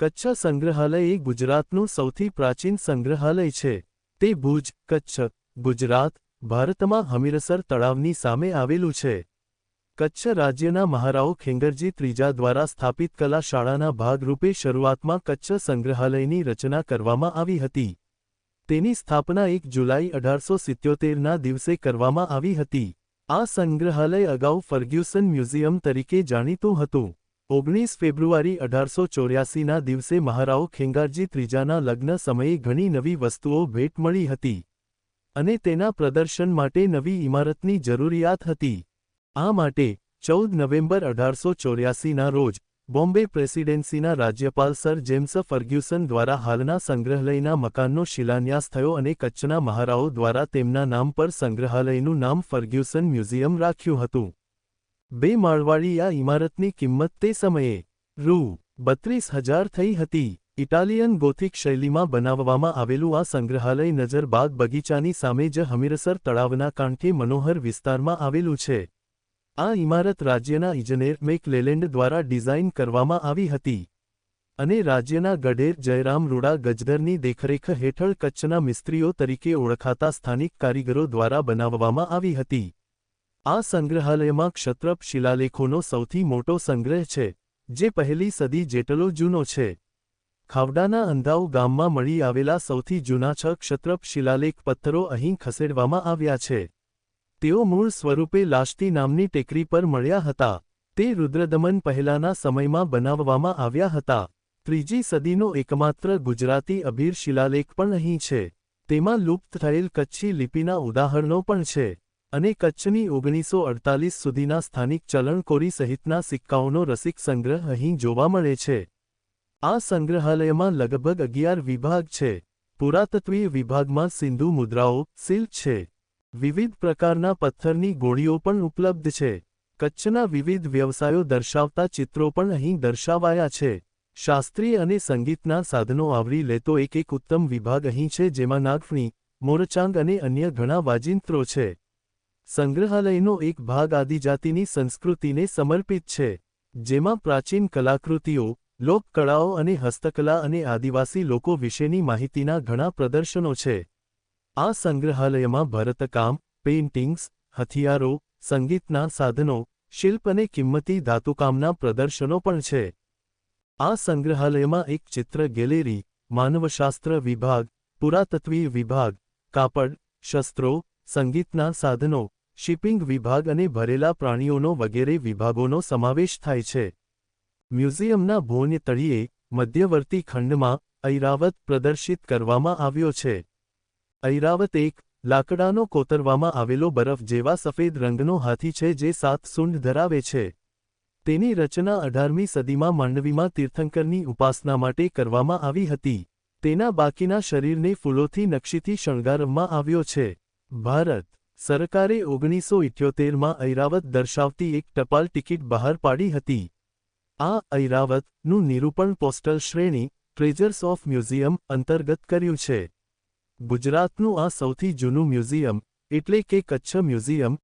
કચ્છ સંગ્રહાલય એ ગુજરાતનું સૌથી પ્રાચીન સંગ્રહાલય છે. તે ભુજ, કચ્છ, ગુજરાત, ભારતમાં હમીરસર તળાવની સામે આવેલું છે. કચ્છ રાજ્યના મહારાઓ ખેંગરજી ત્રીજા દ્વારા સ્થાપિત કલા શાળાના ભાગરૂપે શરૂઆતમાં કચ્છ સંગ્રહાલયની રચના કરવામાં આવી હતી. તેની સ્થાપના એક જુલાઈ અઢારસો સિત્યોતેરના દિવસે કરવામાં આવી હતી. આ સંગ્રહાલય અગાઉ ફર્ગ્યુસન મ્યુઝિયમ તરીકે જાણીતું હતું. ઓગણીસ ફેબ્રુઆરી અઢારસો ચોર્યાસીના દિવસે મહારાઓ ખેંગારજી ત્રીજાના લગ્ન સમયે ઘણી નવી વસ્તુઓ ભેટ મળી હતી અને તેના પ્રદર્શન માટે નવી ઇમારતની જરૂરિયાત હતી. આ માટે ચૌદ નવેમ્બર અઢારસો ચોર્યાસીના રોજ બોમ્બે પ્રેસિડેન્સીના રાજ્યપાલ સર જેમ્સ ફર્ગ્યુસન દ્વારા હાલના સંગ્રહાલયના મકાનનો શિલાન્યાસ થયો અને કચ્છના મહારાઓ દ્વારા તેમના નામ પર સંગ્રહાલયનું નામ ફર્ગ્યુસન મ્યુઝિયમ રાખ્યું હતું. બે માળવાળી આ ઇમારતની કિંમત તે સમયે રૂ. બત્રીસ હજાર થઈ હતી. ઇટાલિયન ગોથિક શૈલીમાં બનાવવામાં આવેલું આ સંગ્રહાલય નજર બાગ બગીચાની સામે જ હમીરસર તળાવના કાંઠે મનોહર વિસ્તારમાં આવેલું છે. આ ઇમારત રાજ્યના ઇજનેર મેક લેલેન્ડ દ્વારા ડિઝાઇન કરવામાં આવી હતી અને રાજ્યના ગઢેર જયરામ રૂડા ગજધરની દેખરેખ હેઠળ કચ્છના મિસ્ત્રીઓ તરીકે ઓળખાતા સ્થાનિક કારીગરો દ્વારા બનાવવામાં આવી હતી. આ સંગ્રહાલયમાં ક્ષત્રપ શિલાલેખોનો સૌથી મોટો સંગ્રહ છે, જે પહેલી સદી જેટલો જૂનો છે. ખાવડાના અંધાઉ ગામમાં મળી આવેલા સૌથી જૂના છ ક્ષત્રપ શિલાલેખ પથ્થરો અહીં ખસેડવામાં આવ્યા છે. તેઓ મૂળ સ્વરૂપે લાશતી નામની ટેકરી પર મળ્યા હતા. તે રુદ્રદમન પહેલાના સમયમાં બનાવવામાં આવ્યા હતા. ત્રીજી સદીનો એકમાત્ર ગુજરાતી અભીર શિલાલેખ પણ અહીં છે. તેમાં લુપ્ત થયેલ કચ્છી લિપિના ઉદાહરણો પણ છે. અને કચ્છની ઓગણીસો અડતાલીસ સુધીના સ્થાનિક ચલણકોરી સહિતના સિક્કાઓનો રસિક સંગ્રહ અહીં જોવા મળે છે. આ સંગ્રહાલયમાં લગભગ અગિયાર વિભાગ છે. પુરાતત્વીય વિભાગમાં સિંધુ મુદ્રાઓ, સિલ્ક છે. વિવિધ પ્રકારના પથ્થરની ગોળીઓ પણ ઉપલબ્ધ છે. કચ્છના વિવિધ વ્યવસાયો દર્શાવતા ચિત્રો પણ અહીં દર્શાવાયા છે. શાસ્ત્રીય અને સંગીતના સાધનો આવરી લેતો એક એક ઉત્તમ વિભાગ અહીં છે જેમાં નાગફણી, મોરચાંગ અને અન્ય ઘણા વાજિંત્રો છે. સંગ્રહાલયનો એક ભાગ આદિજાતિની સંસ્કૃતિને સમર્પિત છે, જેમાં પ્રાચીન કલાકૃતિઓ, લોકકળાઓ અને હસ્તકલા અને આદિવાસી લોકો વિશેની માહિતીના ઘણા પ્રદર્શનો છે. આ સંગ્રહાલયમાં ભરતકામ, પેઇન્ટિંગ્સ, હથિયારો, સંગીતના સાધનો, શિલ્પ અને કિંમતી ધાતુકામના પ્રદર્શનો પણ છે. આ સંગ્રહાલયમાં એક ચિત્ર ગેલેરી, માનવશાસ્ત્ર વિભાગ, પુરાતત્વીય વિભાગ, કાપડ, શસ્ત્રો, સંગીતના સાધનો શિપિંગ વિભાગ અને ભરેલા પ્રાણીઓનો વગેરે વિભાગોનો સમાવેશ થાય છે. મ્યુઝિયમના ભોન્ય તળિયે મધ્યવર્તી ખંડમાં ઐરાવત પ્રદર્શિત કરવામાં આવ્યો છે. ઐરાવત એક લાકડાનો કોતરવામાં આવેલો બરફ જેવા સફેદ રંગનો હાથી છે જે સાત સૂંઢ ધરાવે છે. તેની રચના અઢારમી સદીમાં માંડવીમાં તીર્થંકરની ઉપાસના માટે કરવામાં આવી હતી. તેના બાકીના શરીરને ફૂલોથી નકશીથી શણગારવામાં આવ્યો છે. ભારત સરકારે ઓગણીસો ઇઠ્યોતેરમાં ઐરાવત દર્શાવતી એક ટપાલ ટિકિટ બહાર પાડી હતી. આ ઐરાવતનું નિરૂપણ પોસ્ટલ શ્રેણી ટ્રેઝર્સ ઓફ મ્યુઝિયમ અંતર્ગત કર્યું છે. ગુજરાતનું આ સૌથી જૂનું મ્યુઝિયમ, એટલે કે કચ્છ મ્યુઝિયમ